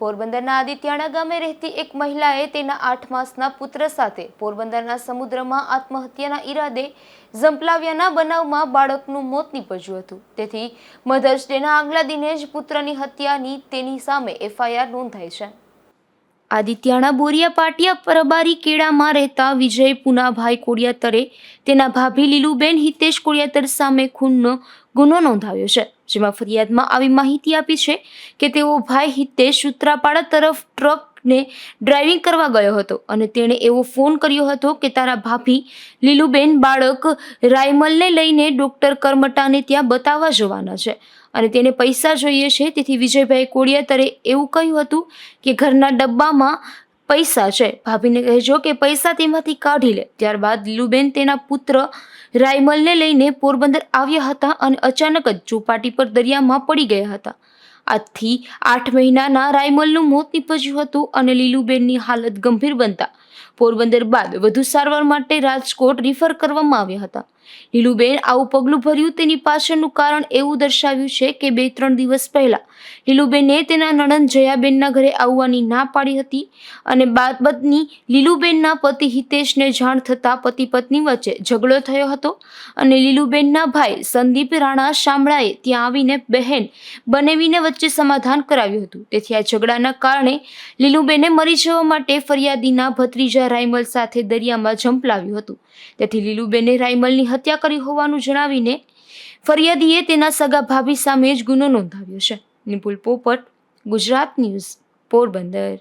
પોરબંદરના આદિત્યાણા ગામે રહેતી એક મહિલાએ તેના આઠ માસના પુત્ર સાથે પોરબંદરના સમુદ્રમાં આત્મહત્યાના ઈરાદે ઝંપલાવ્યાના બનાવમાં બાળકનું મોત નીપજ્યું હતું. તેથી મધર્સ ડેના આગલા દિને જ પુત્રની હત્યાની તેની સામે એફઆઈઆર નોંધાઈ છે. આદિત્યાણા બોરિયા પાટિયા પરબારી કેળામાં રહેતા વિજય પુનાભાઈ કોડિયાતરે તેના ભાભી લીલુબેન હિતેશ કોડિયાતર સામે ખૂનનો ગુનો નોંધાવ્યો છે. જેમાં ફરિયાદમાં આવી માહિતી આપી છે કે તેઓ ભાઈ હિતેશ ઉત્તરાપાડા તરફ ટ્રકને ડ્રાઇવિંગ કરવા ગયો હતો અને તેણે એવો ફોન કર્યો હતો કે તારા ભાભી લીલુબેન બાળક રાયમલને લઈને ડૉક્ટર કરમટાને ત્યાં બતાવવા જવાના છે અને તેને પૈસા જોઈએ છે. તેથી વિજયભાઈ કોડિયાતરે એવું કહ્યું હતું કે ઘરના ડબ્બામાં પૈસા છે. ભાભીને કહેજો કે પૈસા તેમાંથી કાઢી લે. ત્યારબાદ લીલુબેન તેના પુત્ર રાયમલને લઈને પોરબંદર આવ્યા હતા અને અચાનક જ ચોપાટી પર દરિયામાં પડી ગયા હતા. આજથી આઠ મહિનાના રાયમલનું મોત નીપજ્યું હતું અને લીલુબેનની હાલત ગંભીર બનતા પોરબંદર બાદ વધુ સારવાર માટે રાજકોટ રિફર કરવામાં આવ્યા હતા. લીલુબેન આવું પગલું ભર્યું તેની પાછળનું કારણ એવું દર્શાવ્યું છે કે બે ત્રણ દિવસ પહેલા લીલુબેને તેના નણંદ જયાબેનના ઘરે આવવાની ના પાડી હતી અને બાદબદની લીલુબેનના પતિ હિતેશને જાણ થતાં પતિ પત્ની વચ્ચે ઝઘડો થયો હતો અને લીલુબેનના ભાઈ સંદીપ રાણા શામળાએ ત્યાં આવીને બહેન બનેવીને વચ્ચે સમાધાન કરાવ્યું હતું. તેથી આ ઝઘડાના કારણે લીલુબેને મરી જવા માટે ફરિયાદીના ભત્રીજા રાયમલ સાથે દરિયામાં ઝંપલાવ્યું હતું. તેથી લીલુબેને રાયમલની હત્યા કરી હોવાનું જણાવીને ફરિયાદીએ તેના સગા ભાભી સામે જ ગુનો નોંધાવ્યો છે. નિપુલ પોપટ, ગુજરાત ન્યૂઝ, પોરબંદર.